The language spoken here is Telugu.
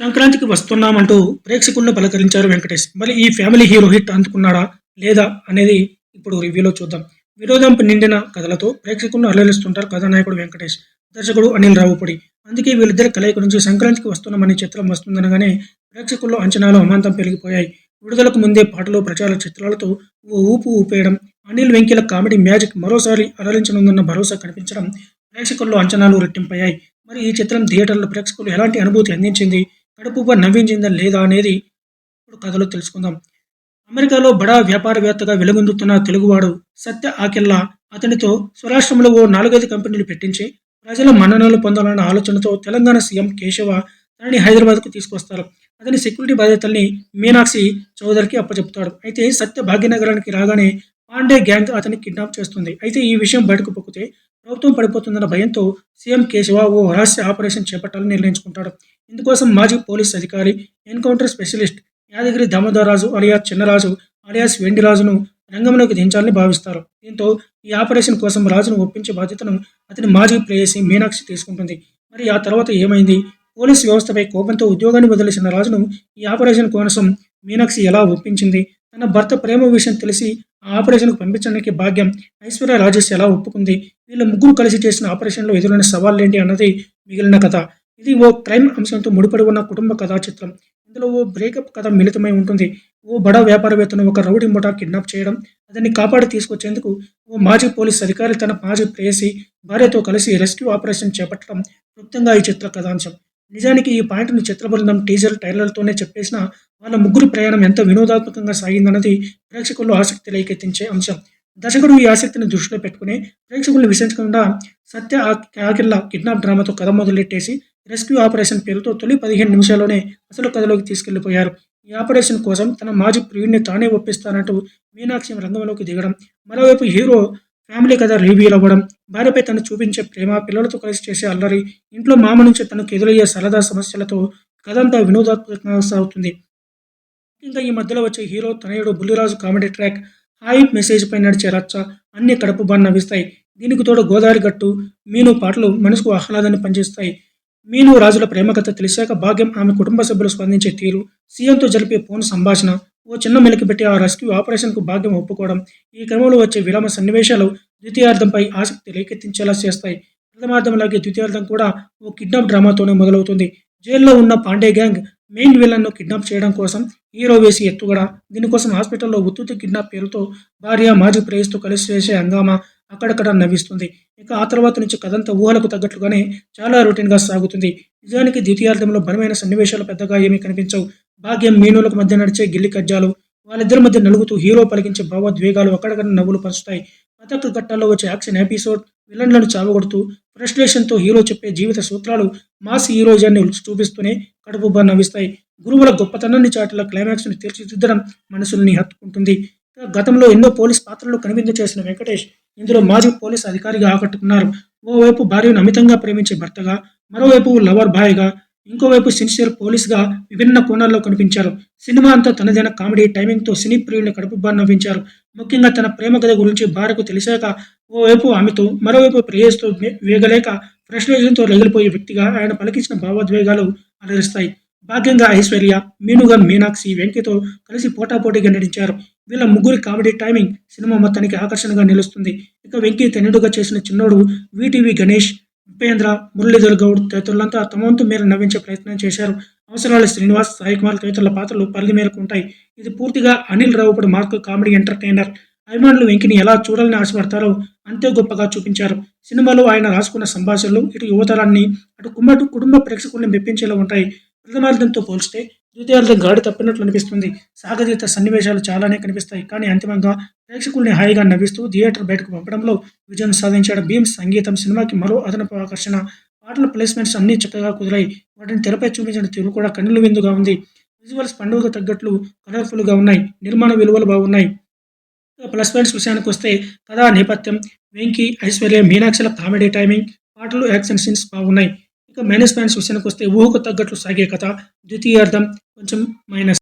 సంక్రాంతికి వస్తున్నామంటూ ప్రేక్షకులను పలకరించారు వెంకటేష్. మరి ఈ ఫ్యామిలీ హీరో హిట్ అందుకున్నాడా లేదా అనేది ఇప్పుడు రివ్యూలో చూద్దాం. వినోదం నిండిన కథలతో ప్రేక్షకులను అలరిస్తుంటారు కథానాయకుడు వెంకటేష్ దర్శకుడు అనిల్ రావుపడి. అందుకే వీళ్ళిద్దరి కలయిక నుంచి సంక్రాంతికి వస్తున్నామని చిత్రం వస్తుందనగానే ప్రేక్షకుల్లో అంచనాలు అమాంతం పెరిగిపోయాయి. విడుదలకు ముందే పాటలు ప్రచార చిత్రాలతో ఓ ఊపు ఊపేయడం అనిల్ వెంకీల కామెడీ మ్యాజిక్ మరోసారి అలరించనుందన్న భరోసా కనిపించడం ప్రేక్షకుల్లో అంచనాలు రెట్టింపయ్యాయి. మరి ఈ చిత్రం థియేటర్లో ప్రేక్షకులు ఎలాంటి అనుభూతి అందించింది? కడుపుగా నవ్వించిందా లేదా అనేది ఇప్పుడు కథలో తెలుసుకుందాం. అమెరికాలో బడా వ్యాపారవేత్తగా వెలుగొందుతున్న తెలుగువాడు సత్య ఆకెల్లా అతనితో స్వరాష్ట్రంలో ఓ నాలుగైదు కంపెనీలు పెట్టించి ప్రజల మన్ననలు పొందాలన్న ఆలోచనతో తెలంగాణ సీఎం కేశవ తనని హైదరాబాద్కు తీసుకొస్తారు. అతని సెక్యూరిటీ బాధ్యతల్ని మీనాక్షి చౌదరికి అప్పచెప్తాడు. అయితే సత్య భాగ్యనగరానికి రాగానే పాండే గ్యాంగ్ అతన్ని కిడ్నాప్ చేస్తుంది. అయితే ఈ విషయం బయటకు పొక్కితే ప్రభుత్వం పడిపోతుందన్న భయంతో సీఎం కేశవ ఓ రహస్య ఆపరేషన్ చేపట్టాలని నిర్ణయించుకుంటాడు. ఇందుకోసం మాజీ పోలీస్ అధికారి encounter specialist Yadagiri Damodararaju alias Chinnaraju alias వెండిరాజును రంగంలోకి దించాలని భావిస్తారు. దీంతో ఈ ఆపరేషన్ కోసం రాజును ఒప్పించే బాధ్యతను అతని మాజీ ప్రేయసి మీనాక్షి తీసుకుంటుంది. మరి ఆ తర్వాత ఏమైంది? పోలీసు వ్యవస్థపై కోపంతో ఉద్యోగాన్ని వదిలేసిన రాజును ఈ ఆపరేషన్ కోసం మీనాక్షి ఎలా ఒప్పించింది? తన భర్త ప్రేమ విషయం తెలిసి ఆ ఆపరేషన్కు పంపించడానికి భాగ్యం ఐశ్వర్య రాజేష్ ఎలా ఒప్పుకుంది? వీళ్ళ ముగ్గురు కలిసి చేసిన ఆపరేషన్లో ఎదురైన సవాళ్ళేంటి అన్నది మిగిలిన కథ. ఇది ఓ క్రైమ్ అంశంతో ముడిపడి ఉన్న కుటుంబ కథా చిత్రం ఇందులో ఓ బ్రేకప్ కథ మిళితమై ఉంటుంది. ఓ బడా వ్యాపారవేత్తను ఒక రౌడీ ముఠా కిడ్నాప్ చేయడం అతన్ని కాపాడి తీసుకొచ్చేందుకు ఓ మాజీ పోలీస్ అధికారి తన మాజీ ప్రేయసి భార్యతో కలిసి రెస్క్యూ ఆపరేషన్ చేపట్టడం క్లుప్తంగా ఈ చిత్ర కథాంశం. నిజానికి ఈ పాయింట్ను చిత్ర బృందం టీజర్ టైలర్లతోనే చెప్పేసిన వాళ్ళ ముగ్గురు ప్రయాణం ఎంత వినోదాత్మకంగా సాగిందన్నది ప్రేక్షకుల్లో ఆసక్తి రేకెత్తించే అంశం. దర్శకుడు ఈ ఆసక్తిని దృష్టిలో పెట్టుకుని ప్రేక్షకులను విసరించకుండా సత్య కాకిల్ల కిడ్నాప్ డ్రామాతో కథ మొదలెట్టేసి రెస్క్యూ ఆపరేషన్ పేరుతో తొలి పదిహేను నిమిషాల్లోనే అసలు కథలోకి తీసుకెళ్ళిపోయారు ఈ ఆపరేషన్ కోసం తన మాజీ ప్రియుడిని తానే ఒప్పిస్తానంటూ మీనాక్షి రంగంలోకి దిగడం. మరోవైపు హీరో ఫ్యామిలీ కథ రివ్యూలు అవ్వడం భార్యపై తను చూపించే ప్రేమ పిల్లలతో కలిసి చేసే అల్లరి ఇంట్లో మామ నుంచి తనకు ఎదురయ్యే సరదా సమస్యలతో కథంతా వినోదాత్మకంగా సాగుతుంది. ఇంకా ఈ మధ్యలో వచ్చే హీరో తనయుడు Bulliraju comedy track hi message పై నడిచే రచ్చ అన్ని కడుపు బాగా నవ్విస్తాయి దీనికి తోడు గోదావరి గట్టు మీను పాటలు మనసుకు ఆహ్లాదాన్ని పనిచేస్తాయి మీను రాజుల ప్రేమ కథ తెలిసాక భాగ్యం ఆమె కుటుంబ సభ్యులు స్పందించే తీరు సీఎంతో జరిపే ఫోన్ సంభాషణ ఓ చిన్న మెలికి పెట్టి ఆ రెస్క్యూ ఆపరేషన్కు భాగ్యం ఒప్పుకోవడం. ఈ క్రమంలో వచ్చే విరామ సన్నివేశాలు ద్వితీయార్థంపై ఆసక్తి రేకెత్తించేలా చేస్తాయి. ప్రథమార్థంలాగే ద్వితీయార్థం కూడా ఓ కిడ్నాప్ డ్రామాతోనే మొదలవుతుంది. జైల్లో ఉన్న పాండే గ్యాంగ్ మెయిన్ విలన్ను కిడ్నాప్ చేయడం కోసం హీరో వేసి ఎత్తుగడ దీనికోసం హాస్పిటల్లో ఉత్తుతి కిడ్నాప్ పేరుతో భార్య మాజీ ప్రేయస్తో కలిసి చేసే హంగామా అక్కడక్కడ నవ్విస్తుంది. ఇక ఆ తర్వాత నుంచి కథంతా ఊహలకు తగ్గట్లుగానే చాలా రొటీన్గా సాగుతుంది. నిజానికి ద్వితీయార్థంలో బలమైన సన్నివేశాలు పెద్దగా ఏమీ కనిపించవు. భాగ్యం మీనులకు మధ్య నడిచే గిల్లి కజ్జాలు వాళ్ళిద్దరి మధ్య నలుగుతూ హీరో పలికించే భావోద్వేగాలు అక్కడక్కడ నవ్వులు పరుస్తాయి. పథక ఘట్టాల్లో వచ్చే యాక్షన్ ఎపిసోడ్ విలన్లను చావగొడుతూ ఫ్రస్ట్రేషన్తో హీరో చెప్పే జీవిత సూత్రాలు మాస్ హీరోజాన్ని చూపిస్తూనే కడుపుబ్బా నవ్విస్తాయి. గురువుల గొప్పతనాన్ని చాటుల క్లైమాక్స్ను తీర్చిదిద్దడం మనసుల్ని హత్తుకుంటుంది. గతంలో ఎన్నో పోలీస్ పాత్రలు కనిపించేసిన చేసిన వెంకటేష్ ఇందులో మాజీ పోలీస్ అధికారిగా ఆకట్టుకున్నారు. ఓవైపు భార్యను అమితంగా ప్రేమించే భర్తగా మరోవైపు లవర్ బాయ్గా ఇంకోవైపు సిన్సియర్ పోలీస్గా విభిన్న కోణాల్లో కనిపించారు. సినిమా అంతా తనదైన కామెడీ టైమింగ్తో సినీ ప్రియుల్ని కడుపుబ్బా నవ్వించారు. ముఖ్యంగా తన ప్రేమ కథ గురించి భార్యకు తెలిసాక ఓవైపు ఆమెతో మరోవైపు ప్రేయస్తో వేగలేక ఫ్రస్ట్రేషన్తో రగిలిపోయే వ్యక్తిగా ఆయన పలికించిన భావోద్వేగాలు అలరిస్తాయి. భాగ్యంగా ఐశ్వర్య మీనుగా మీనాక్షి వెంకితో కలిసి పోటాపోటీగా నటించారు. వీళ్ళ ముగ్గురి కామెడీ టైమింగ్ సినిమా మొత్తానికి ఆకర్షణగా నిలుస్తుంది. ఇక వెంకీ తెన్నుడుగా చేసిన చిన్నోడు వీటీవీ గణేష్ ఉపేంద్ర మురళీధర్ గౌడ్ తదితరులంతా తమ వంతు మేర నవ్వించే ప్రయత్నం చేశారు. అవసరాలు శ్రీనివాస్ సాయి కుమార్ తదితరుల పాత్రలు పరిధి మేరకు ఉంటాయి. ఇది పూర్తిగా Anil Ravipudi mark comedy entertainer. అభిమానులు వెంకిని ఎలా చూడాలని ఆశపడతారో అంతే గొప్పగా చూపించారు. సినిమాలో ఆయన రాసుకున్న సంభాషణలు ఇటు యువతరాన్ని అటు కుమ్మటు కుటుంబ ప్రేక్షకుల్ని మెప్పించేలా ఉంటాయి. ప్రథమార్థంతో పోల్స్తే ద్వితీయార్థం గాడి తప్పినట్లు అనిపిస్తుంది. సాగతీత సన్నివేశాలు చాలానే కనిపిస్తాయి. కానీ అంతిమంగా ప్రేక్షకుల్ని హాయిగా నవ్విస్తూ థియేటర్ బయటకు పంపడంలో విజయం సాధించాడు భీమ్ సంగీతం సినిమాకి మరో అదనపు ఆకర్షణ. పాటల ప్లేస్మెంట్స్ అన్నీ చక్కగా కుదిరాయి. వాటిని తెరపై చూపించిన తీరు కూడా కన్నుల విందుగా ఉంది. విజువల్స్ పండుగకు తగ్గట్లు కలర్ఫుల్గా ఉన్నాయి. నిర్మాణ విలువలు బాగున్నాయి. ప్లస్ పాయింట్స్ విషయానికి వస్తే కథా నేపథ్యం వెంకీ ఐశ్వర్య మీనాక్షల కామెడీ టైమింగ్ పాటలు యాక్షన్ సీన్స్ బాగున్నాయి. ఇక మైనస్ మైనస్ విషయానికి వస్తే ఊహకు తగ్గట్లు సాగే కథ. ద్వితీయార్థం కొంచెం మైనస్